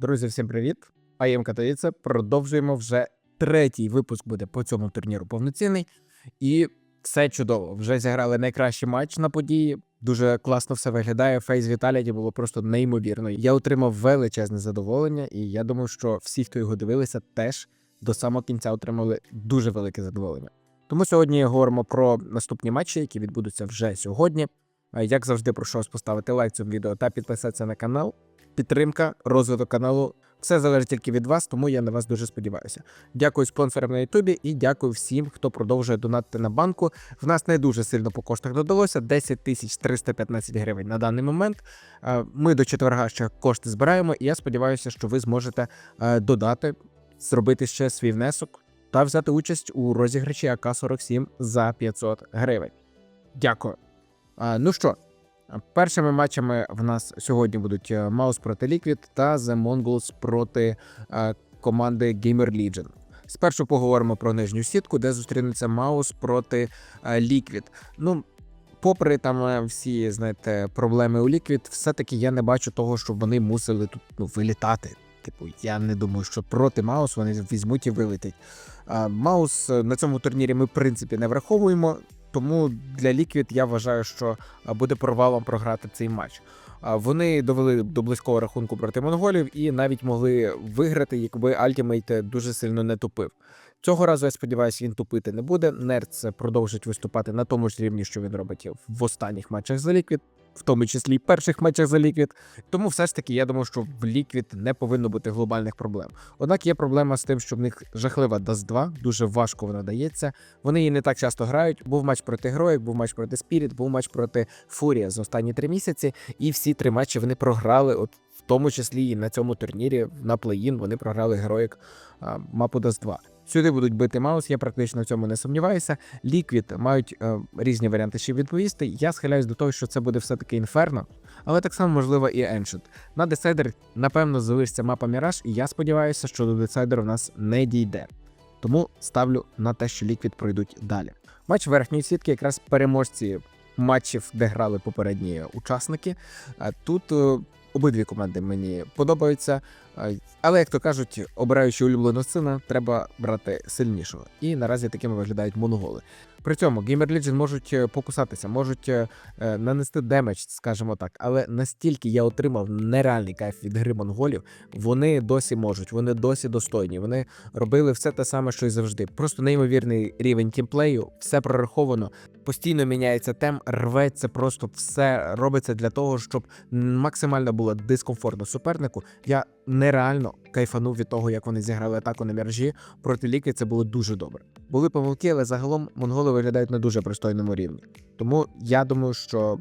Друзі, всім привіт! АЄМ Катовіце. Продовжуємо вже третій випуск буде по цьому турніру повноцінний. І все чудово. Вже зіграли найкращий матч на події. Дуже класно все виглядає. Фейс Віталіті було просто неймовірно. Я отримав величезне задоволення, і я думаю, що всі, хто його дивилися, теж до самого кінця отримали дуже велике задоволення. Тому сьогодні говоримо про наступні матчі, які відбудуться вже сьогодні. Як завжди, прошу вас поставити лайк цьому відео та підписатися на канал. Підтримка, розвиток каналу. Все залежить тільки від вас, тому я на вас дуже сподіваюся. Дякую спонсорам на Ютубі і дякую всім, хто продовжує донатити на банку. В нас не дуже сильно по коштах додалося 10 тисяч 315 гривень на даний момент. Е, Ми до четверга ще кошти збираємо, і я сподіваюся, що ви зможете е, додати, зробити ще свій внесок та взяти участь у розіграші АК-47 за 500 гривень. Дякую. Ну що, першими матчами в нас сьогодні будуть е, Маус проти Liquid та The Mongols проти е, команди Gamer Legion. Спершу поговоримо про нижню сітку, де зустрінеться Маус проти е, Liquid. Ну, попри там всі, знаєте, проблеми у Liquid, все-таки я не бачу того, щоб вони мусили тут ну, вилітати. Типу, я не думаю, що проти Маус вони візьмуть і вилетять. Маус на цьому турнірі ми, в принципі, не враховуємо. Тому для Ліквід я вважаю, що буде провалом програти цей матч. Вони довели до близького рахунку проти монголів і навіть могли виграти, якби Альтімейт дуже сильно не тупив. Цього разу я сподіваюся, він тупити не буде. Нерц продовжить виступати на тому ж рівні, що він робить в останніх матчах за Liquid, в тому числі і перших матчах за Liquid. Тому все ж таки я думаю, що в Liquid не повинно бути глобальних проблем. Однак є проблема з тим, що в них жахлива Dust 2, дуже важко вона дається. Вони її не так часто грають. Був матч проти Героїк, був матч проти Spirit, був матч проти Фурія за останні три місяці, і всі три матчі вони програли. От в тому числі і на цьому турнірі на плей-ін вони програли Героїк мапу Dust 2. Сюди будуть бити Маус, я практично в цьому не сумніваюся. Liquid мають е, різні варіанти ще відповісти. Я схиляюсь до того, що це буде все-таки інферно, але так само можливо і Ancient. На десайдер, напевно, залишиться мапа Міраж, і я сподіваюся, що до десайдеру в нас не дійде. Тому ставлю на те, що Liquid пройдуть далі. Матч верхньої сітки, якраз переможці матчів, де грали попередні учасники. Е, Тут е, обидві команди мені подобаються. Але, як то кажуть, обираючи улюбленого сина, треба брати сильнішого. І наразі такими виглядають монголи. При цьому Gamer Legion можуть е, покусатися, можуть е, е, нанести демедж, скажімо так. Але настільки я отримав нереальний кайф від гри монголів, вони досі можуть, вони досі достойні. Вони робили все те саме, що й завжди. Просто неймовірний рівень тімплею, все прораховано. Постійно міняється тем, рветься просто все робиться для того, щоб максимально було дискомфортно супернику. Я нереально кайфанув від того, як вони зіграли атаку на міражі проти ліки. Це було дуже добре. Були помилки, але загалом монголи виглядають на дуже пристойному рівні. Тому я думаю, що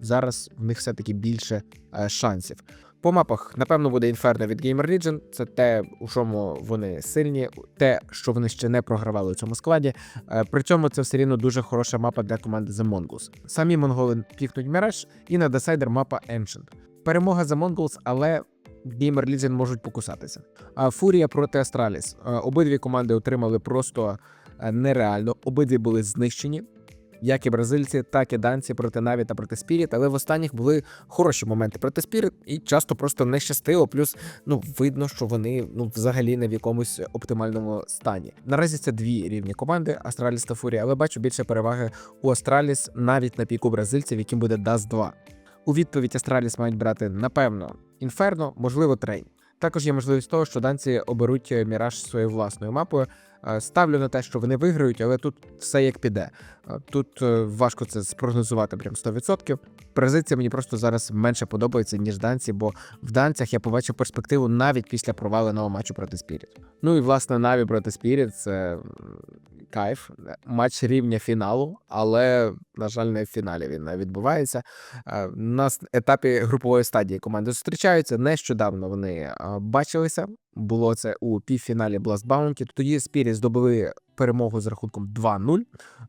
зараз в них все-таки більше е, шансів. По мапах, напевно, буде інферно від Gamer Legion. Це те, у чому вони сильні, те, що вони ще не програвали у цьому складі. Е, При цьому це все рівно дуже хороша мапа для команди The Mongols. Самі монголи пікнуть Mirage і на десайдер мапа Ancient. Перемога за Mongols, але Gamer Legion можуть покусатися. А Фурія проти Астраліс. Е, Обидві команди отримали просто е, нереально. Обидві були знищені. Як і бразильці, так і данці проти Наві та проти Спіріт, але в останніх були хороші моменти проти Спіріт і часто просто не щастило. Плюс ну видно, що вони ну взагалі не в якомусь оптимальному стані. Наразі це дві рівні команди Астраліс та Фурія, але бачу більше переваги у Астраліс навіть на піку бразильців, яким буде Даст 2. У відповідь Астраліс мають брати напевно інферно, можливо, трейн. Також є можливість того, що данці оберуть е, міраж своєю власною мапою. Е, Ставлю на те, що вони виграють, але тут все як піде. Е, Тут е, важко це спрогнозувати прям 100%. Бразильці мені просто зараз менше подобаються, ніж данці, бо в данцях я побачив перспективу навіть після проваленого матчу проти Спіріт. Ну і власне Наві проти Спіріт це кайф. Матч рівня фіналу, але, на жаль, не в фіналі він е, відбувається. На етапі групової стадії команди зустрічаються. Нещодавно вони бачилися. Було це у півфіналі Blast Bounty. Тоді Спірі здобули перемогу з рахунком 2-0.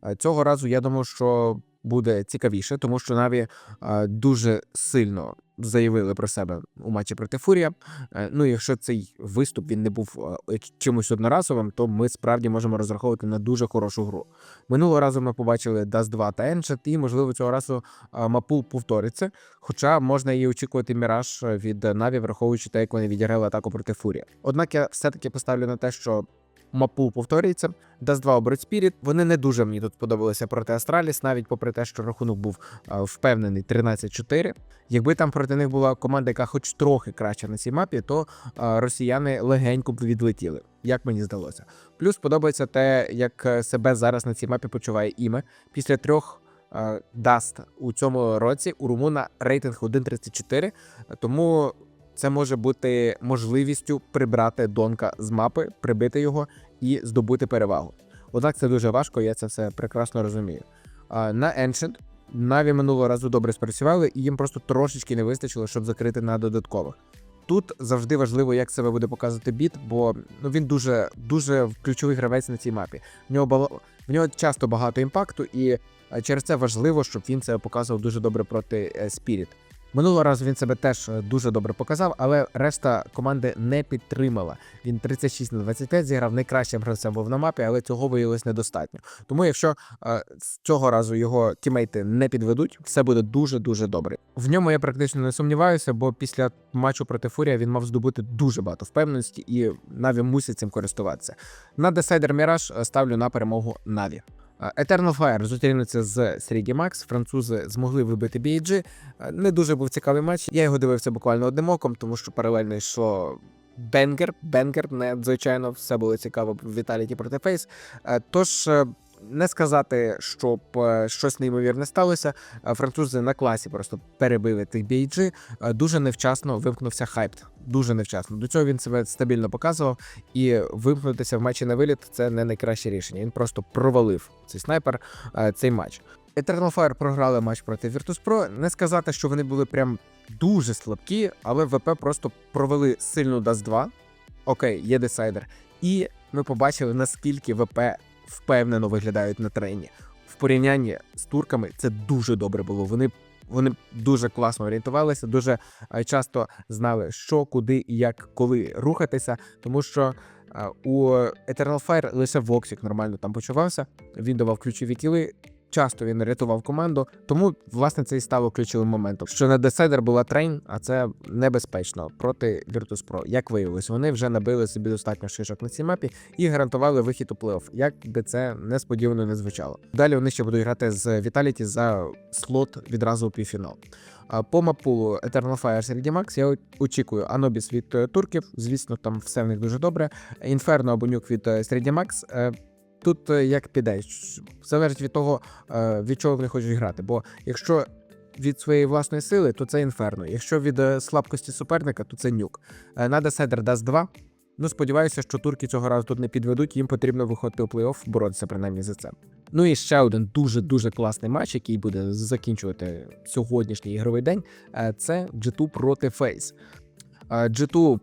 Е, Цього разу я думаю, що буде цікавіше, тому що Наві е, дуже сильно заявили про себе у матчі проти Фурія. Е, Ну, якщо цей виступ він не був е, чимось одноразовим, то ми справді можемо розраховувати на дуже хорошу гру. Минулого разу ми побачили Dust 2 та Enchant, і можливо цього разу е, Мапул повториться. Хоча можна і очікувати міраж від Наві, враховуючи те, як вони відіграли атаку проти Фурія. Однак я все-таки поставлю на те, що Мапул повторюється. Dust 2 оберуть Spirit. Вони не дуже мені тут сподобалися проти Астраліс, навіть попри те, що рахунок був а, впевнений 13-4. Якби там проти них була команда, яка хоч трохи краща на цій мапі, то а, росіяни легенько б відлетіли, як мені здалося. Плюс подобається те, як е, себе зараз на цій мапі почуває іме. Після трьох е, даст у цьому році у Румуна рейтинг 1.34, тому це може бути можливістю прибрати Донка з мапи, прибити його і здобути перевагу. Однак це дуже важко, я це все прекрасно розумію. На Ancient Наві минулого разу добре спрацювали, і їм просто трошечки не вистачило, щоб закрити на додаткових. Тут завжди важливо, як себе буде показувати біт, бо ну він дуже дуже ключовий гравець на цій мапі. В нього бало... в нього часто багато імпакту, і через це важливо, щоб він це показував дуже добре проти е, Spirit. Минулого разу він себе теж е, дуже добре показав, але решта команди не підтримала. Він 36 на 25 зіграв найкращим гравцем був на мапі, але цього виявилось недостатньо. Тому, якщо е, цього разу його тімейти не підведуть, все буде дуже дуже добре. В ньому я практично не сумніваюся, бо після матчу проти Фурія він мав здобути дуже багато впевненості, і Наві мусить цим користуватися. На Decider Mirage ставлю на перемогу Наві. Е, Eternal Fire зустрінеться з Сергій Макс. Французи змогли вибити BG. Е, Не дуже був цікавий матч. Я його дивився буквально одним оком, тому що паралельно йшло Бенгер. Бенгер, надзвичайно все було цікаво в Віталіті проти Фейс. Е, Тож. Не сказати, щоб е, щось неймовірне сталося. Е, Французи на класі просто перебили тих BG. Е, Дуже невчасно вимкнувся хайпт. Дуже невчасно. До цього він себе стабільно показував, і вимкнутися в матчі на виліт це не найкраще рішення. Він просто провалив цей снайпер цей матч. Eternal Fire програли матч проти Virtus.pro. Не сказати, що вони були прям дуже слабкі, але ВП просто провели сильну Dust 2. Окей, є десайдер. І ми побачили, наскільки ВП впевнено виглядають на трені. В порівнянні з турками це дуже добре було. Вони, вони дуже класно орієнтувалися, дуже е, часто знали, що, куди і як, коли рухатися, тому що. е, У Eternal Fire лише Воксік нормально там почувався. Він давав ключові кіли. Часто він рятував команду, тому власне це і стало ключовим моментом. Що на Decider була трейн, а це небезпечно проти Virtus.pro. Як виявилось, вони вже набили собі достатньо шишок на цій мапі і гарантували вихід у плей-офф, як би це несподівано не звучало. Далі вони ще будуть грати з Vitality за слот відразу у півфінал. По мапулу Eternal Fire серед Max я очікую Анобіс від е, турків. Звісно, там все в них дуже добре. Інферно або нюк від Середі Макс. Тут е, як піде, залежить від того, е, від чого вони хочуть грати. Бо якщо від своєї власної сили, то це інферно. Якщо від е, слабкості суперника, то це нюк. Нада Седер дасть 2. Ну, сподіваюся, що турки цього разу тут не підведуть. Їм потрібно виходити у плей-офф, боротися принаймні за це. Ну і ще один дуже дуже класний матч, який буде закінчувати сьогоднішній ігровий день. Це G2 проти Фейс. G2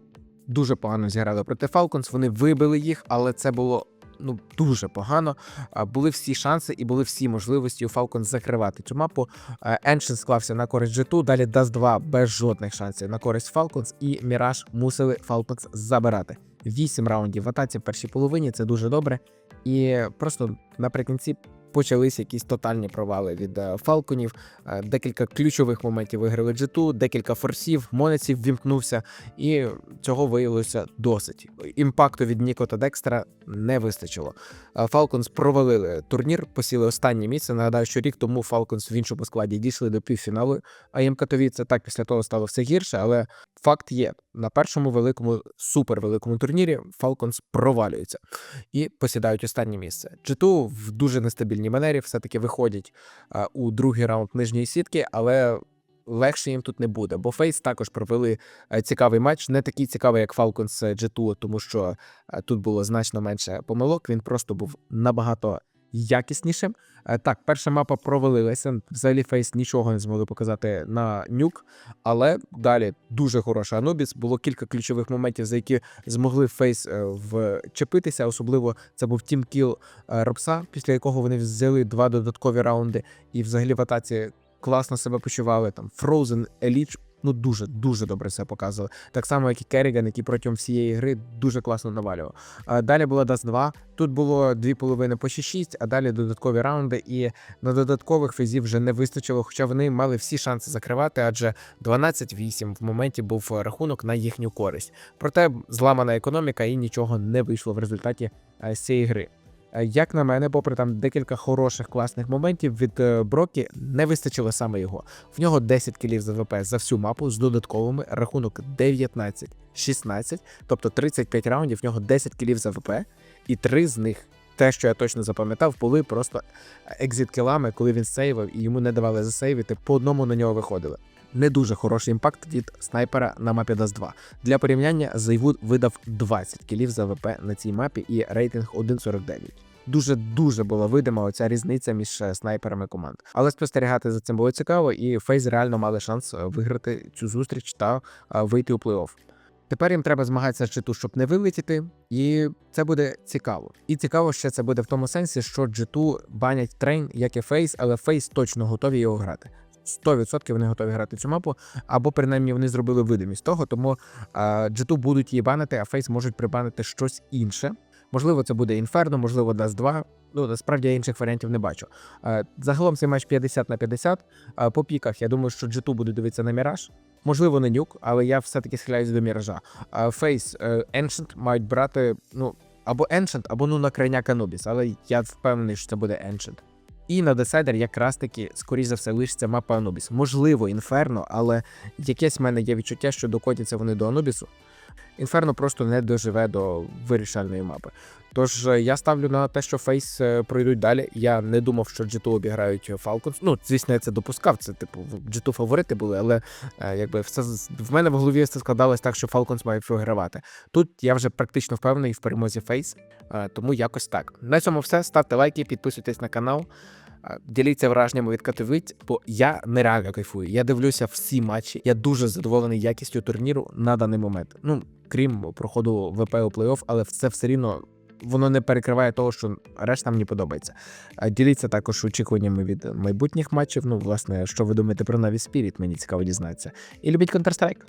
дуже погано зіграли проти Falcons, Вони вибили їх, але це було ну дуже погано. Були всі шанси і були всі можливості у Falcon закривати цю мапу. Еншин склався на користь G2, далі Dust 2 без жодних шансів на користь Falcons, і Mirage мусили Falcons забирати. Вісім раундів в атаці в першій половині це дуже добре. І просто наприкінці почались якісь тотальні провали від е, Фалконів. Е, Декілька ключових моментів виграли G2, декілька форсів, Монеців вімкнувся, і цього виявилося досить. Імпакту від Ніко та Декстера не вистачило. Е, Falcons провалили турнір, посіли останнє місце. Нагадаю, що рік тому Falcons в іншому складі дійшли до півфіналу. А їм Катовіце так після того стало все гірше, але факт є: на першому великому супервеликому турнірі Falcons провалюються і посідають останнє місце. G2 в дуже нестабільній манері все-таки виходять у другий раунд нижньої сітки, але. Легше їм тут не буде, бо Фейс також провели е, цікавий матч, не такий цікавий, як Falcons G2, тому що е, тут було значно менше помилок. Він просто був набагато якіснішим. Е, Так, перша мапа провалилася. Взагалі Фейс нічого не змогли показати на нюк, але далі дуже хороша Анубіс. Було кілька ключових моментів, за які змогли Фейс е, вчепитися. Особливо це був тімкіл е, Робса, після якого вони взяли два додаткові раунди, і взагалі в атаці класно себе почували. Там Frozen, Elite, ну дуже дуже добре все показували. Так само, як і Керріган, який протягом всієї гри дуже класно навалював. Далі було Dust 2. Тут було дві половини по 6-6, а далі додаткові раунди. І на додаткових фейзів вже не вистачило, хоча вони мали всі шанси закривати, адже 12-8 в моменті був рахунок на їхню користь. Проте зламана економіка і нічого не вийшло в результаті з цієї гри. Е, Як на мене, попри там декілька хороших класних моментів від е, Брокі, не вистачило саме його. В нього 10 кілів за ВП за всю мапу з додатковими рахунок 19-16, тобто 35 раундів, в нього 10 кілів за ВП, і три з них. Те, що я точно запам'ятав, були просто екзит-кілами, коли він сейвив і йому не давали засейвити, по одному на нього виходили. Не дуже хороший імпакт від снайпера на мапі Dust 2. Для порівняння Зайвуд видав 20 кілів за ВП на цій мапі і рейтинг 1.49. Дуже дуже була видима оця різниця між е, снайперами команд. Але спостерігати за цим було цікаво, і Фейз реально мали шанс е, виграти цю зустріч та е, вийти у плей-офф. Тепер їм треба змагатися з G2, щоб не вилетіти, і це буде цікаво. І цікаво, що це буде в тому сенсі, що G2 банять трейн, як і Фейс, але Фейс точно готові його грати. 100% вони готові грати цю мапу, або принаймні вони зробили видимість того, тому G2 будуть її банити, а Фейс можуть прибанити щось інше. Можливо, це буде Інферно, можливо, Dust 2. Ну, насправді я інших варіантів не бачу. Е, Загалом цей матч 50 на 50. Е, По піках я думаю, що G2 буде дивитися на Міраж. Можливо, не нюк, але я все-таки схиляюсь до Міража. Фейс Ancient мають брати ну, або Ancient, або ну на крайняк Anubis, але я впевнений, що це буде Ancient. І на десайдер якраз таки, скоріш за все, лишиться мапа Анубіс. Можливо, Інферно, але якесь в мене є відчуття, що докотяться вони до Анубісу. Інферно просто не доживе до вирішальної мапи. Тож е, я ставлю на те, що Фейс пройдуть далі. Я не думав, що G2 обіграють Falcons. Ну, звісно, я це допускав. Це типу в G2 фаворити були, але е, якби все в мене в голові все складалось так, що Falcons мають вигравати. Тут я вже практично впевнений в перемозі Фейс, тому якось так. На цьому все. Ставте лайки, підписуйтесь на канал. Діліться враженнями від Катовиць, бо я нереально кайфую. Я дивлюся всі матчі. Я дуже задоволений якістю турніру на даний момент. Ну, крім проходу ВП у плей-офф, але це все рівно воно не перекриває того, що решта мені подобається. Діліться також очікуваннями від майбутніх матчів. Ну, власне, що ви думаєте про Na'Vi Spirit, мені цікаво дізнатися. І любіть Counter-Strike.